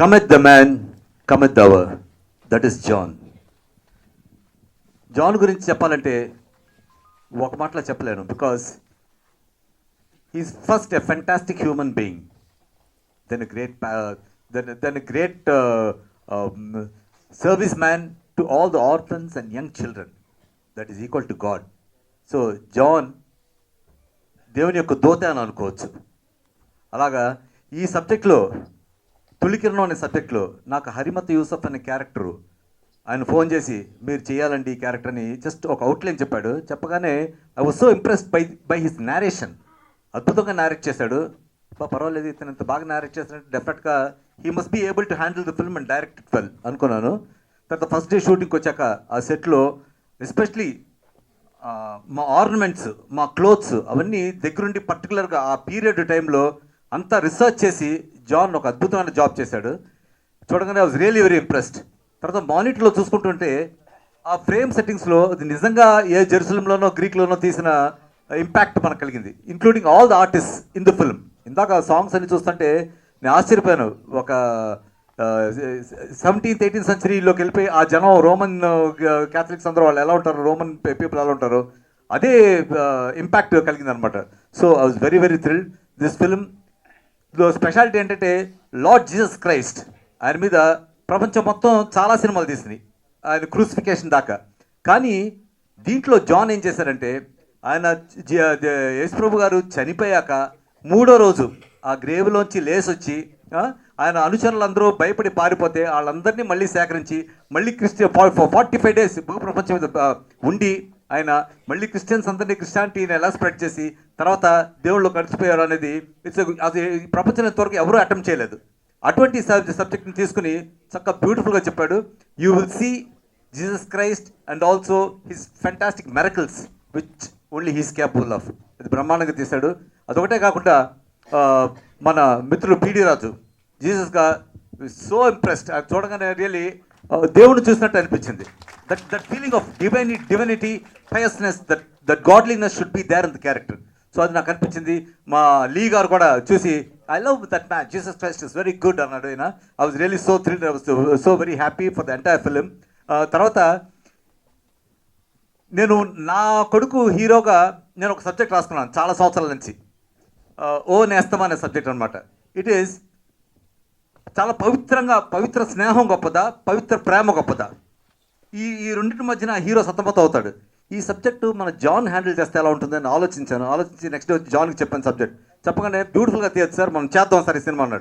Cometh the man cometh the hour that is John John గురించి చెప్పాలంటే ఒక మాటలో చెప్పలేను because he's first a fantastic human being then great then then great service man to all the orphans and young children that is equal to God so John దేవుని యొక్క దోత అని అనుకోవచ్చు. అలాగా ఈ సబ్జెక్ట్లో తొలికిరణం అనే సబ్జెక్ట్లో నాకు హరిమత్ యూసఫ్ అనే క్యారెక్టరు ఆయన ఫోన్ చేసి మీరు చేయాలండి ఈ క్యారెక్టర్ని జస్ట్ ఒక అవుట్లైన్ చెప్పాడు. చెప్పగానే I was so impressed by by his narration అద్భుతంగా నేరేట్ చేశాడు. పర్వాలేదు ఇతను ఇంత బాగా నేరేట్ చేసినట్టు డెఫినెట్గా he must be able to handle the film and direct it well అనుకున్నాను. తర్వాత ఫస్ట్ డే షూటింగ్కి వచ్చాక ఆ సెట్లో ఎస్పెషలీ మా ఆర్నమెంట్స్ మా క్లోత్స్ అవన్నీ దగ్గరుండి పర్టికులర్గా ఆ పీరియడ్ టైంలో అంతా రీసెర్చ్ చేసి జాన్ ఒక అద్భుతమైన జాబ్ చేశాడు. చూడగానే I was really very impressed. తర్వాత మానిటర్లో చూసుకుంటుంటే ఆ ఫ్రేమ్ సెట్టింగ్స్లో అది నిజంగా ఏ జెరూసలంలోనో గ్రీక్లోనో తీసిన ఇంపాక్ట్ మనకు కలిగింది. Including all the artist in the film ఇందాక సాంగ్స్ అన్ని చూస్తుంటే నేను ఆశ్చర్యపోయాను. ఒక సెవెంటీన్త్ ఎయిటీన్త్ సెంచరీలోకి వెళ్ళిపోయి ఆ జనం రోమన్ క్యాథలిక్స్ అందరూ వాళ్ళు ఎలా ఉంటారు? రోమన్ పీపుల్ ఎలా ఉంటారు? అదే ఇంపాక్ట్ కలిగింది అనమాట so I was very very thrilled this film speciality ఏంటంటే లార్డ్ జీసస్ క్రైస్ట్ ఆయన మీద ప్రపంచం మొత్తం చాలా సినిమాలు తీసింది. ఆయన క్రూసిఫికేషన్ దాకా. కానీ దీంట్లో జాన్ ఏం చేశారంటే ఆయన జ- యేసుప్రభు గారు చనిపోయాక మూడో రోజు ఆ గ్రేవ్లోంచి లేసొచ్చి ఆయన అనుచరులందరూ భయపడి పారిపోతే వాళ్ళందరినీ మళ్ళీ సేకరించి మళ్ళీ క్రిస్టియన్ ఫార్టీ ఫైవ్ డేస్ భూ ప్రపంచం మీద ఉండి ఆయన మళ్ళీ క్రిస్టియన్స్ అందరినీ క్రిస్టియానిటీని ఎలా స్ప్రెడ్ చేసి తర్వాత దేవుళ్ళు కలిసిపోయారు అనేది ఇట్స్ అది ఈ ప్రపంచం త్వరగా ఎవరూ అటెంప్ట్ చేయలేదు. అటువంటి సబ్జెక్ట్ని తీసుకుని చక్కగా బ్యూటిఫుల్గా చెప్పాడు. You will see Jesus Christ and also his fantastic miracles which only he's capable of ఇది బ్రహ్మాండంగా తీశాడు. అదొకటే కాకుండా మన మిత్రుడు పీడి రాజు జీసస్గా సో ఇంప్రెస్డ్ అది చూడగానే రియలీ దేవుడు చూసినట్టు అనిపించింది. That that feeling of divine divinity piousness that that godliness should be there in the character so అది నాకు అనిపించింది. మా లీ గారు కూడా చూసి I love that man Jesus Christ is very good అన్నాడు ఆయన. I was really so thrill I was so very happy for the entire film తర్వాత నేను నా కొడుకు హీరోగా నేను ఒక సబ్జెక్ట్ రాసుకున్నాను చాలా సంవత్సరాల నుంచి. ఓ నేస్తమా అనే సబ్జెక్ట్ అనమాట ఇట్ ఈస్ చాలా పవిత్రంగా పవిత్ర స్నేహం గొప్పదా పవిత్ర ప్రేమ గొప్పదా? ఈ ఈ రెండింటి మధ్యన హీరో సతమతం అవుతాడు. ఈ సబ్జెక్టు మన జాన్ హ్యాండిల్ చేస్తే ఎలా ఉంటుందని ఆలోచించాను. ఆలోచించి నెక్స్ట్ డే జాన్కి చెప్పాను సబ్జెక్ట్. చెప్పగానే బ్యూటిఫుల్గా తీయచ్చు సార్ మనం చేద్దాం సార్ ఈ సినిమా అన్నాడు.